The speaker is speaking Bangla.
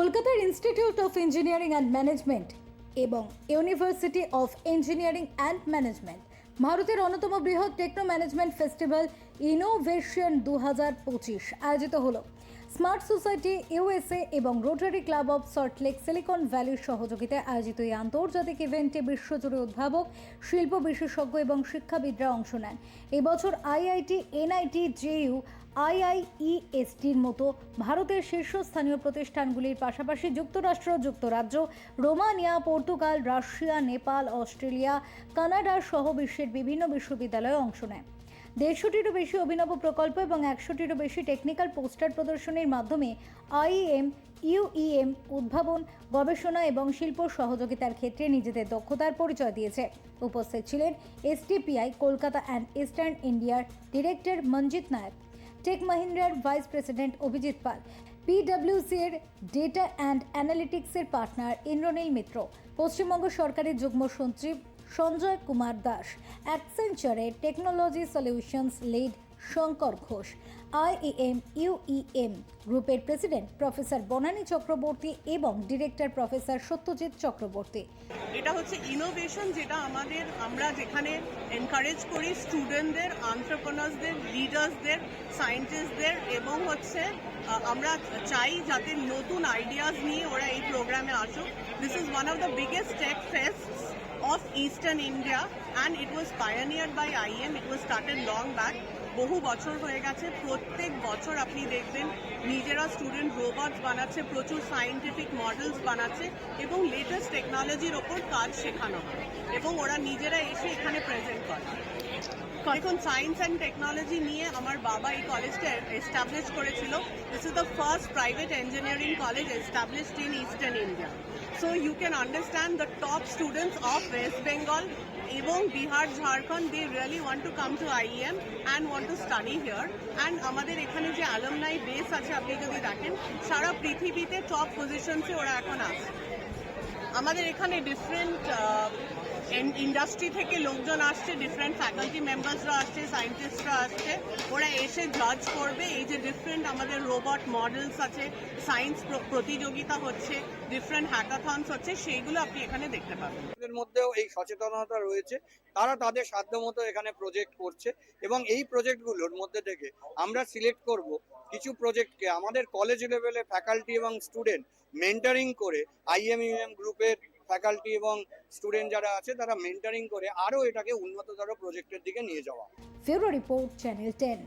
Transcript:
কলকাতার institute of engineering and management এবং university of engineering and management ভারতের অন্যতম বৃহৎ টেকনো ম্যানেজমেন্ট ফেস্টিভ্যাল ইনোভেশন দু হাজার পঁচিশ আয়োজিত হলো। স্মার্ট সোসাইটি ইউএসএ এবং rotary club of Salt Lake silicon ভ্যালির সহযোগিতায় আয়োজিত এই আন্তর্জাতিক ইভেন্টে বিশ্বজুড়ে উদ্ভাবক, শিল্প বিশেষজ্ঞ এবং শিক্ষাবিদরা অংশ নেন। এবছর আইআইটি এনআইটি জেইউ আইআইইএসটির মতো ভারতের শীর্ষস্থানীয় প্রতিষ্ঠানগুলির পাশাপাশি যুক্তরাষ্ট্র, যুক্তরাজ্য, Romania, Portugal, Russia, Nepal, Australia, Canada সহ বিশ্বের বিভিন্ন বিশ্ববিদ্যালয়ে অংশ নেয়। দেড়শোটিরও বেশি অভিনব প্রকল্প এবং একশোটিরও বেশি টেকনিক্যাল পোস্টার প্রদর্শনীর মাধ্যমে আইএম, ইউইএম উদ্ভাবন, গবেষণা এবং শিল্প সহযোগিতার ক্ষেত্রে নিজেদের দক্ষতার পরিচয় দিয়েছে। উপস্থিত ছিলেন এসটিপিআই, কলকাতা অ্যান্ড ইস্টার্ন ইন্ডিয়ার ডিরেক্টর মঞ্জিত নায়ক। টেক মাহিন্দ্রার ভাইস প্রেসিডেন্ট অভিজিৎ পাল পিডব্লিউসি এর ডেটা অ্যান্ড অ্যানালিটিক্সের পার্টনার ইন্দ্রনীল মিত্র পশ্চিমবঙ্গ সরকারের যুগ্ম সচিব Sanjay Kumar Das অ্যাকসেঞ্চারের technology solutions lead Shankar Ghosh IEM UEM গ্রুপের প্রেসিডেন্ট প্রফেসর বনানী চক্রবর্তী এবং ডিরেক্টর প্রফেসর সত্যজিৎ চক্রবর্তী। এটা হচ্ছে ইনোভেশন যেটা আমাদের আমরা যেখানে এনকারেজ করি স্টুডেন্টদের আন্টারপ্রনার্সদের লিডার্সদের সায়েন্টিস্টদের এবং হচ্ছে আমরা চাই যাতে নতুন আইডিয়াস নিয়ে ওরা এই প্রোগ্রামে আসুক। This is one of the biggest tech fest of eastern India and it was pioneer by IEM it was started long back বহু বছর হয়ে গেছে, প্রত্যেক বছর আপনি দেখবেন নিজেরা স্টুডেন্ট রোবটস বানাচ্ছে, প্রচুর সায়েন্টিফিক মডেলস বানাচ্ছে এবং লেটেস্ট টেকনোলজির ওপর কাজ শেখানো হয় এবং ওরা নিজেরা এসে এখানে প্রেজেন্ট করে। দেখুন সায়েন্স অ্যান্ড টেকনোলজি নিয়ে আমার বাবা এই কলেজটা এস্টাবলিশ করেছিল। This is the first private engineering college established in eastern India so you can understand the top students of West Bengal এবং Bihar Jharkhand they really want to come to IEM and want to study here and আমাদের এখানে যে অ্যালমনাই বেস আছে, আপনি যদি দেখেন, সারা পৃথিবীতে টপ পজিশনসে ওরা এখন আছে। আমাদের এখানে ডিফারেন্ট ইন্ডাস্ট্রি থেকে লোকজন আসছে ডিফারেন্ট ফ্যাকাল্টি মেম্বার্সরা আসছে সায়েন্টিস্টরা আসছে। ওরা এসে জাজ করবে, এই যে ডিফারেন্ট আমাদের রোবট মডেলস আছে সায়েন্স প্রতিযোগিতা হচ্ছে ডিফারেন্ট হ্যাকাথনস হচ্ছে, সেইগুলো আপনি এখানে দেখতে পাবেন। এর মধ্যেও এই সচেতনতা রয়েছে, তারা তাদের সাধ্যমতো এখানে প্রজেক্ট করছে এবং এই প্রজেক্টগুলোর মধ্যে থেকে আমরা সিলেক্ট করব কিছু প্রজেক্টকে আমাদের কলেজ লেভেলে ফ্যাকাল্টি এবং স্টুডেন্ট মেন্টারিং করে আইএমইউএম গ্রুপের ফ্যাকাল্টি এবং স্টুডেন্ট যারা আছে, তারা মেন্টারিং করে আরও এটাকে উন্নততর প্রজেক্টের দিকে নিয়ে যাওয়া। ফেব্রুয়ারি রিপোর্ট চ্যানেল টেন